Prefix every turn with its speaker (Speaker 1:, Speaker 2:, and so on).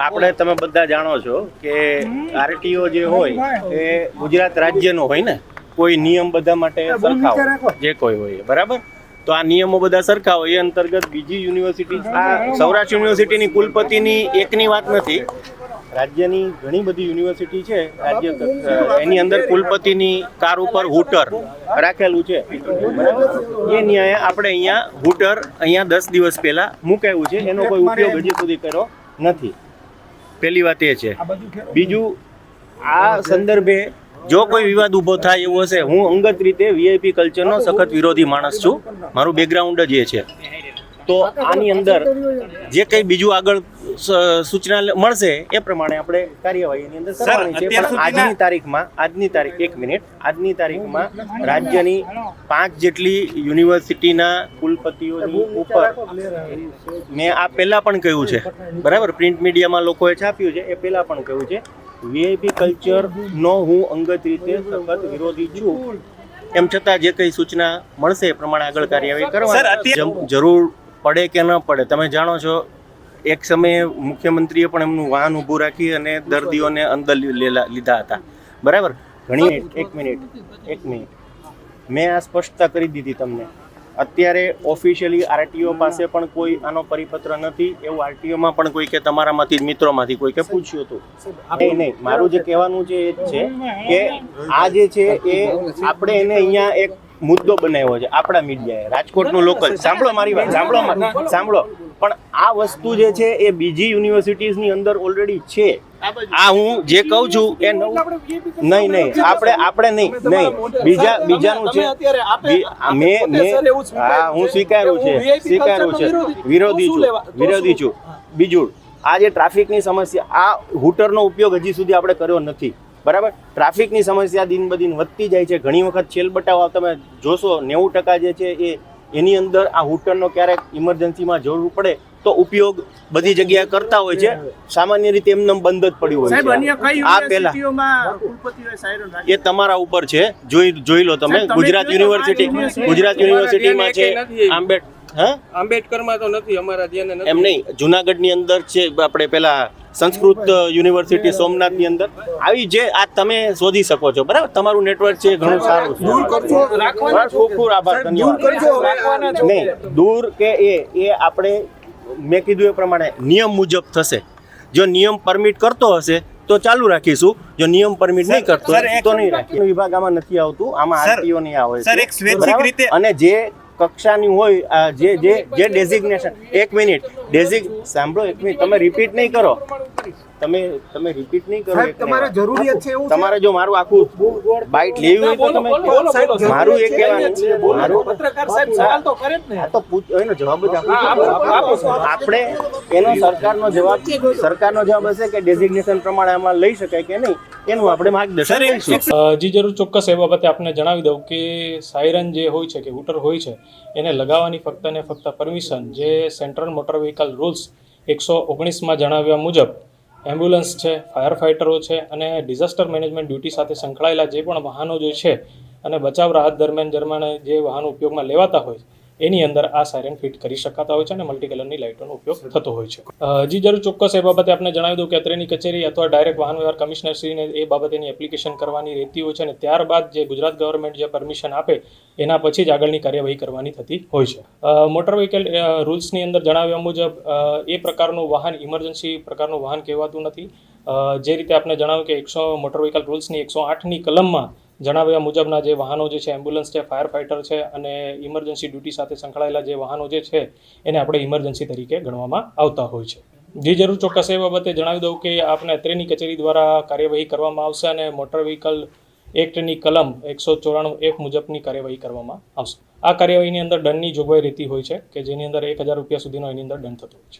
Speaker 1: આપણે તમે બધા જાણો છો કે આરટીઓ જે હોય એ ગુજરાત રાજ્યનો હોય ને કોઈ નિયમ બધા માટે સરખા હોય જે કોઈ હોય બરાબર? તો આ નિયમો બધા સરખા હોય એ અંતર્ગત બીજી યુનિવર્સિટી આ સૌરાષ્ટ્ર યુનિવર્સિટીની કુલપતિની એકની વાત નથી રાજ્યની ઘણી બધી યુનિવર્સિટી છે રાજ્ય એની અંદર કુલપતિની કાર ઉપર હુટર રાખેલું છે એ ન્યાય આપણે અહીંયા હુટર અહીંયા દસ દિવસ પહેલા મુકાયું છે એનો કોઈ ઉપયોગ હજી સુધી કર્યો નથી. પહેલી વાત એ છે. બીજું આ સંદર્ભે જો કોઈ વિવાદ ઊભો થાય એવો હશે હું અંગત રીતે વીઆઈપી કલ્ચરનો સખત વિરોધી માણસ છું. મારું બેકગ્રાઉન્ડ જ એ છે. તો આની અંદર જે કંઈ બીજું આગળ સૂચના મળશે એ પ્રમાણે આપણે કાર્યવાહી એની અંદર કરવાની છે. પણ આજની તારીખમાં આજની તારીખ એક મિનિટ. આજની તારીખમાં રાજ્યની પાંચ જેટલી યુનિવર્સિટીના કુલપતિઓની ઉપર મેં આ પહેલાં પણ કહ્યું છે. બરાબર? પ્રિન્ટ મીડિયામાં લોકોએ છાપ્યું છે. એ પહેલાં પણ કહ્યું છે. વીઆઈપી કલ્ચરનો હું અંગત રીતે સખત વિરોધી છું. એમ છતાં જે કંઈ સૂચના મળશે એ પ્રમાણે આગળ કાર્યવાહી
Speaker 2: કરવા
Speaker 1: કરવાની. જરૂર પડે કે ન પડે તમે જાણો છો એક સમયે મુખ્યમંત્રીએ પણ એમનું વાહન ઊભું રાખી અને દર્દીઓને અંદર લીધા હતા. બરાબર? ઘણી એક મિનિટ એક મિનિટ મેં આ સ્પષ્ટતા કરી દીધી તમને. અત્યારે ઓફિશિયલી આરટીઓ પાસે પણ કોઈ આનો પરિપત્ર નથી. એવું આરટીઓમાં પણ કોઈ કે તમારામાંથી મિત્રોમાંથી કોઈ કે પૂછ્યું હતું. નહીં નહીં. મારું જે કહેવાનું છે એ જ છે કે આ જે છે એ આપણે એને અહીંયા એક મુદ્દો બનાવ્યો છે આપણા મીડિયાએ. રાજકોટનું લોકલ સાંભળો મારી વાત સાંભળો સાંભળો. પણ આ વસ્તુ જે છે એ બીજી યુનિવર્સિટીઝની અંદર ઓલરેડી છે. આ હું જે કહું છું એ નહીં નહીં આપણે આપણે નહીં નહીં. બીજા બીજાનું છે. મેં મેં હા હું સ્વીકારું છે. સ્વીકારું છે. વિરોધી છું. વિરોધી છું. બીજું આ જે ટ્રાફિકની સમસ્યા આ હૂટરનો ઉપયોગ હજી સુધી આપણે કર્યો નથી. બરાબર? ટ્રાફિકની સમસ્યા દિન બદિન વધતી જાય છે. ઘણી વખત છેલ બટાવ તમે જોશો નેવું ટકા જે છે એ એની અંદર આ હુટરનો ક્યારેક ઇમરજન્સીમાં જરૂર પડે તો ઉપયોગ બધી જગ્યાએ કરતા હોય છે. સામાન્ય રીતે એમને બંધ જ પડ્યું હોય
Speaker 2: સાહેબ અન્ય કઈ
Speaker 1: છે આ પહેલા? એ તમારા ઉપર છે. જોઈ જોઈ લો તમે. ગુજરાત યુનિવર્સિટી ગુજરાત યુનિવર્સિટીમાં છે. આંબેડ હા?
Speaker 3: આંબેડકરમાં તો નથી અમારા ધ્યાન
Speaker 1: એમ નહીં. જુનાગઢની અંદર છે આપણે પેલા સંસ્કૃત યુનિવર્સિટી સોમનાથની અંદર. આવી જે આ તમે શોધી શકો છો. બરાબર? તમારું નેટવર્ક છે એ ઘણું સારું છે. ખૂબ ખૂબ આભાર. ધન્યવાદ. નહીં દૂર કે એ એ આપણે મેં કીધું એ પ્રમાણે નિયમ મુજબ થશે. જો નિયમ પરમિટ કરતો હશે તો ચાલુ રાખીશું. જો નિયમ પરમિટ નહીં કરતો તો નહીં રાખીએ વિભાગ આમાં નથી આવતું. આમાં આરટીઓ નહીં આવે
Speaker 2: સર, એક સ્વૈચ્છિક રીતે-
Speaker 1: અને જે કક્ષાની હોય જે જે જે ડેઝિગ્નેશન એક મિનિટ. ડેઝિગ સાંભળો એક મિનિટ. તમે રિપીટ નહીં કરો. તમે તમે રિપીટ નહીં કરો
Speaker 4: સાહેબ, તમારે જરૂરિયાત છે એવું
Speaker 1: તમારે જો મારું આખું બાઇટ લેવી હોય તો તમે મારું એ કહેવાનું મારું
Speaker 3: પત્રકાર સાહેબ સવાલ તો કરે જ ને.
Speaker 1: આ તો પૂછ એનો જવાબ જ આપો. આપણે એનો સરકારનો જવાબ સરકારનો જવાબ હશે કે ડેઝિગ્નેશન પ્રમાણે આમાં લઈ શકાય કે નહીં એનું આપણે માર્ગદર્શન
Speaker 2: સર,
Speaker 1: લઈશું.
Speaker 5: જી જરૂર ચોક્કસ એ બાબતે આપને જણાવી દઉં કે સાયરન જે હોય છે કે હુટર હોય છે એને લગાવવાની ફક્ત ને ફક્ત પરમિશન જે સેન્ટ્રલ મોટર વ્હીકલ રૂલ્સ એકસો ઓગણીસમાં જણાવ્યા મુજબ એમ્બ્યુલન્સ છે ફાયર ફાઇટરો છે અને ડિઝાસ્ટર મેનેજમેન્ટ ડ્યુટી સાથે સંકળાયેલા જે પણ વાહનો જે છે અને બચાવ રાહત દરમિયાન જર્માને જે વાહનો ઉપયોગમાં લેવાતા હોય એની અંદર આ સાયરન ફિટ કરી શકાતા હોય છે અને મલ્ટી કલરની લાઇટોનો ઉપયોગ થતો હોય છે. જી, જરૂર ચોક્કસ એ બાબતે આપને જણાવી દઉં કે અત્રેની કચેરી અથવા ડાયરેક્ટ વાહન વ્યવહાર કમિશનરશ્રીને એ બાબતેની એપ્લિકેશન કરવાની રહેતી હોય છે અને ત્યારબાદ જે ગુજરાત ગવર્મેન્ટ જે પરમિશન આપે, એના પછી જ આગળની કાર્યવાહી કરવાની થતી હોય છે. મોટર વ્હીકલ રૂલ્સની અંદર જણાવ્યા મુજબ એ પ્રકારનું વાહન ઇમરજન્સી પ્રકારનું વાહન કહેવાતું નથી. જે રીતે આપને જણાવ્યું કે એકસો મોટર વ્હીકલ રૂલ્સની એકસો આઠની કલમમાં જણાવ્યા મુજબના જે વાહનો જે છે એમ્બ્યુલન્સ છે ફાયર ફાઇટર છે અને ઇમરજન્સી ડ્યુટી સાથે સંકળાયેલા જે વાહનો જે છે, એને આપણે ઇમરજન્સી તરીકે ગણવામાં આવતા હોય છે. જે જરૂર, ચોક્કસ એ બાબતે જણાવી દઉં કે આપને અત્રેની કચેરી દ્વારા કાર્યવાહી કરવામાં આવશે અને મોટર વ્હીકલ એક્ટની કલમ એકસો ચોરાણું એફ મુજબની કાર્યવાહી કરવામાં આવશે. આ કાર્યવાહીની અંદર દંડની જોગવાઈ રહેતી હોય છે કે જેની અંદર એક હજાર રૂપિયા સુધીનો એની અંદર દંડ થતો હોય છે.